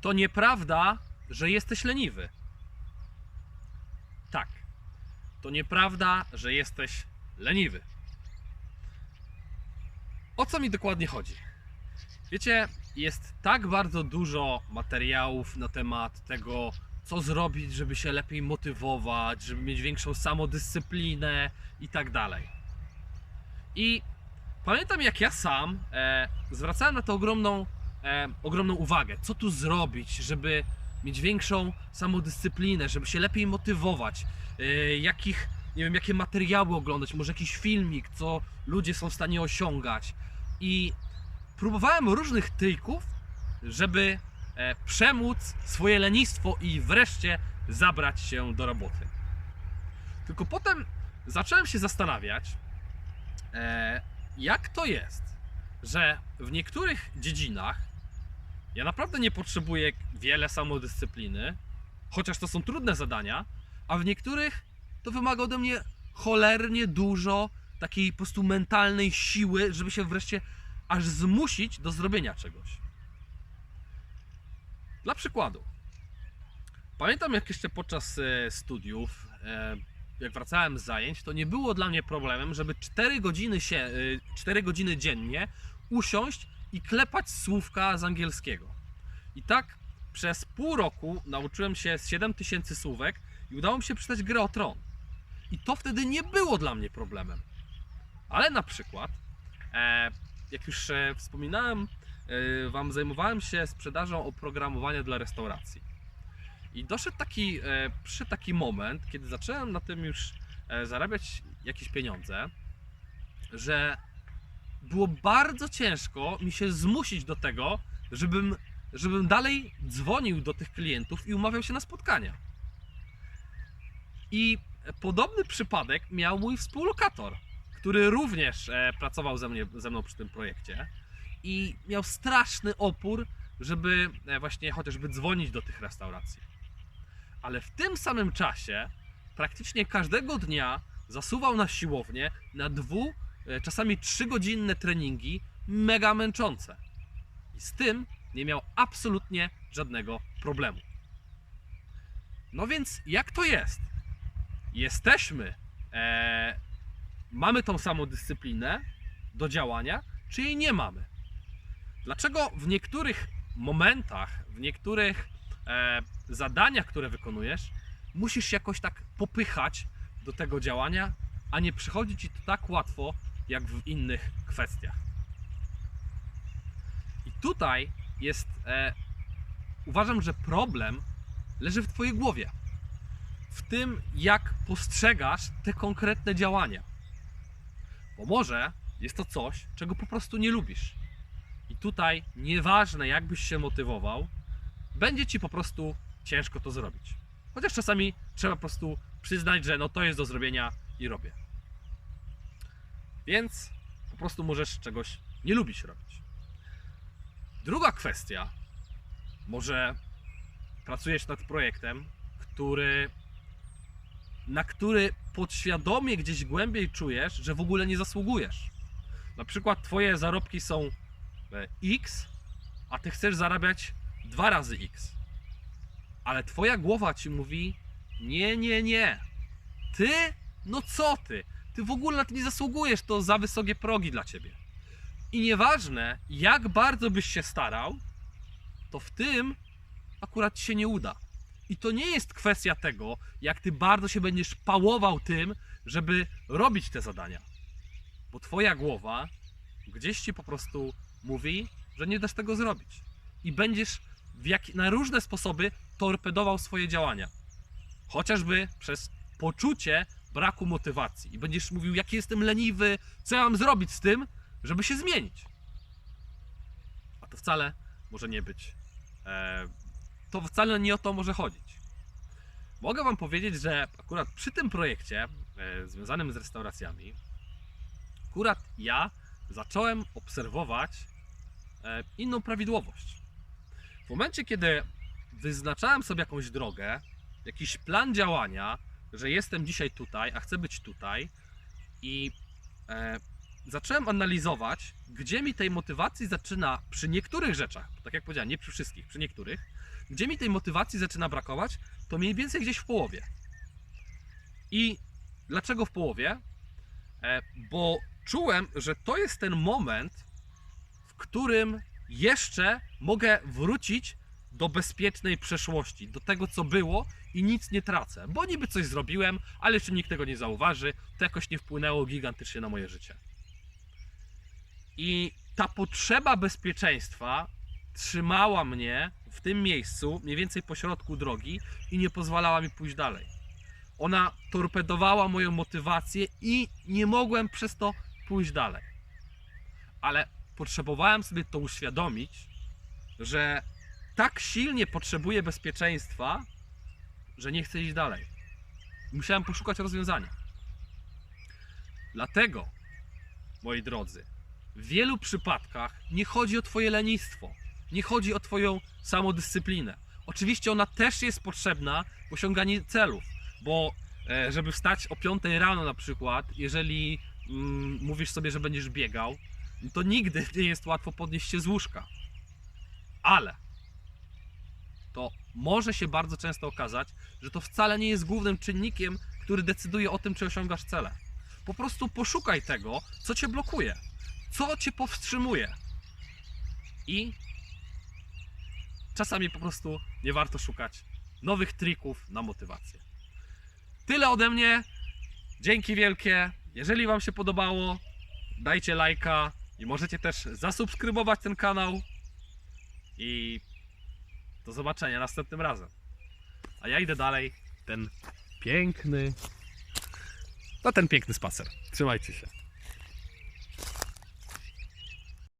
To nieprawda, że jesteś leniwy. Tak. To nieprawda, że jesteś leniwy. O co mi dokładnie chodzi? Wiecie, jest tak bardzo dużo materiałów na temat tego, co zrobić, żeby się lepiej motywować, żeby mieć większą samodyscyplinę i tak dalej. I pamiętam, jak ja sam e, zwracałem na to ogromną, e, ogromną uwagę. Co tu zrobić, żeby mieć większą samodyscyplinę, żeby się lepiej motywować, e, jakich, nie wiem, jakie materiały oglądać, może jakiś filmik, co ludzie są w stanie osiągać. I próbowałem różnych tyjków, żeby e, przemóc swoje lenistwo i wreszcie zabrać się do roboty. Tylko potem zacząłem się zastanawiać, e, jak to jest, że w niektórych dziedzinach ja naprawdę nie potrzebuję wiele samodyscypliny, chociaż to są trudne zadania, a w niektórych to wymaga ode mnie cholernie dużo takiej po prostu mentalnej siły, żeby się wreszcie aż zmusić do zrobienia czegoś. Dla przykładu, pamiętam jak jeszcze podczas e, studiów, e, jak wracałem z zajęć, to nie było dla mnie problemem, żeby 4 godziny, się, e, 4 godziny dziennie usiąść i klepać słówka z angielskiego. I tak przez pół roku nauczyłem się z 7000 słówek i udało mi się przeczytać grę o tron. I to wtedy nie było dla mnie problemem. Ale na przykład, e, jak już e, wspominałem, e, Wam zajmowałem się sprzedażą oprogramowania dla restauracji. I doszedł taki, przyszedł taki moment, kiedy zacząłem na tym już zarabiać jakieś pieniądze, że było bardzo ciężko mi się zmusić do tego, żebym, żebym dalej dzwonił do tych klientów i umawiał się na spotkania. I podobny przypadek miał mój współlokator, który również e, pracował ze, mnie, ze mną przy tym projekcie i miał straszny opór, żeby e, właśnie chociażby dzwonić do tych restauracji. Ale w tym samym czasie praktycznie każdego dnia zasuwał na siłownię na dwu, czasami trzygodzinne treningi, mega męczące. I z tym nie miał absolutnie żadnego problemu. No więc jak to jest? Jesteśmy, e, mamy tą samą dyscyplinę do działania, czy jej nie mamy? Dlaczego w niektórych momentach, w niektórych e, zadaniach, które wykonujesz, musisz jakoś tak popychać do tego działania, a nie przychodzi ci to tak łatwo, jak w innych kwestiach? I tutaj jest, e, uważam, że problem leży w Twojej głowie. W tym, jak postrzegasz te konkretne działania. Bo może jest to coś, czego po prostu nie lubisz. I tutaj, nieważne jakbyś się motywował, będzie ci po prostu ciężko to zrobić. Chociaż czasami trzeba po prostu przyznać, że no to jest do zrobienia i robię. Więc po prostu możesz czegoś nie lubić robić. Druga kwestia, może pracujesz nad projektem, który, na który podświadomie gdzieś głębiej czujesz, że w ogóle nie zasługujesz. Na przykład twoje zarobki są e, X, a ty chcesz zarabiać dwa razy X. Ale twoja głowa ci mówi: Nie, nie, nie. Ty? No co ty? Ty w ogóle na to nie zasługujesz, to za wysokie progi dla ciebie. I nieważne, jak bardzo byś się starał, to w tym akurat się nie uda. I to nie jest kwestia tego, jak ty bardzo się będziesz pałował tym, żeby robić te zadania. Bo twoja głowa gdzieś ci po prostu mówi, że nie dasz tego zrobić. I będziesz jak, na różne sposoby torpedował swoje działania. Chociażby przez poczucie braku motywacji. I będziesz mówił, jaki jestem leniwy, co ja mam zrobić z tym, żeby się zmienić. A to wcale może nie być. E, to wcale nie o to może chodzić. Mogę Wam powiedzieć, że akurat przy tym projekcie e, związanym z restauracjami, akurat ja zacząłem obserwować e, inną prawidłowość. W momencie, kiedy wyznaczałem sobie jakąś drogę, jakiś plan działania, że jestem dzisiaj tutaj, a chcę być tutaj i e, zacząłem analizować, gdzie mi tej motywacji zaczyna przy niektórych rzeczach, tak jak powiedziałem, nie przy wszystkich, przy niektórych, gdzie mi tej motywacji zaczyna brakować, to mniej więcej gdzieś w połowie. I dlaczego w połowie? E, Bo czułem, że to jest ten moment, w którym jeszcze mogę wrócić do bezpiecznej przeszłości, do tego co było i nic nie tracę. Bo niby coś zrobiłem, ale jeszcze nikt tego nie zauważy, to jakoś nie wpłynęło gigantycznie na moje życie. I ta potrzeba bezpieczeństwa trzymała mnie w tym miejscu, mniej więcej po środku drogi i nie pozwalała mi pójść dalej. Ona torpedowała moją motywację i nie mogłem przez to pójść dalej. Ale potrzebowałem sobie to uświadomić, że tak silnie potrzebuję bezpieczeństwa, że nie chcę iść dalej. Musiałem poszukać rozwiązania. Dlatego, moi drodzy, w wielu przypadkach nie chodzi o Twoje lenistwo, nie chodzi o Twoją samodyscyplinę. Oczywiście ona też jest potrzebna w osiąganiu celów, bo e, żeby wstać o 5 rano na przykład, jeżeli mm, mówisz sobie, że będziesz biegał, to nigdy nie jest łatwo podnieść się z łóżka. Ale to może się bardzo często okazać, że to wcale nie jest głównym czynnikiem, który decyduje o tym, czy osiągasz cele. Po prostu poszukaj tego, co cię blokuje, co cię powstrzymuje. I czasami po prostu nie warto szukać nowych trików na motywację. Tyle ode mnie. Dzięki wielkie. Jeżeli Wam się podobało, dajcie lajka i możecie też zasubskrybować ten kanał. I do zobaczenia następnym razem. A ja idę dalej. Ten piękny. Na ten piękny spacer. Trzymajcie się.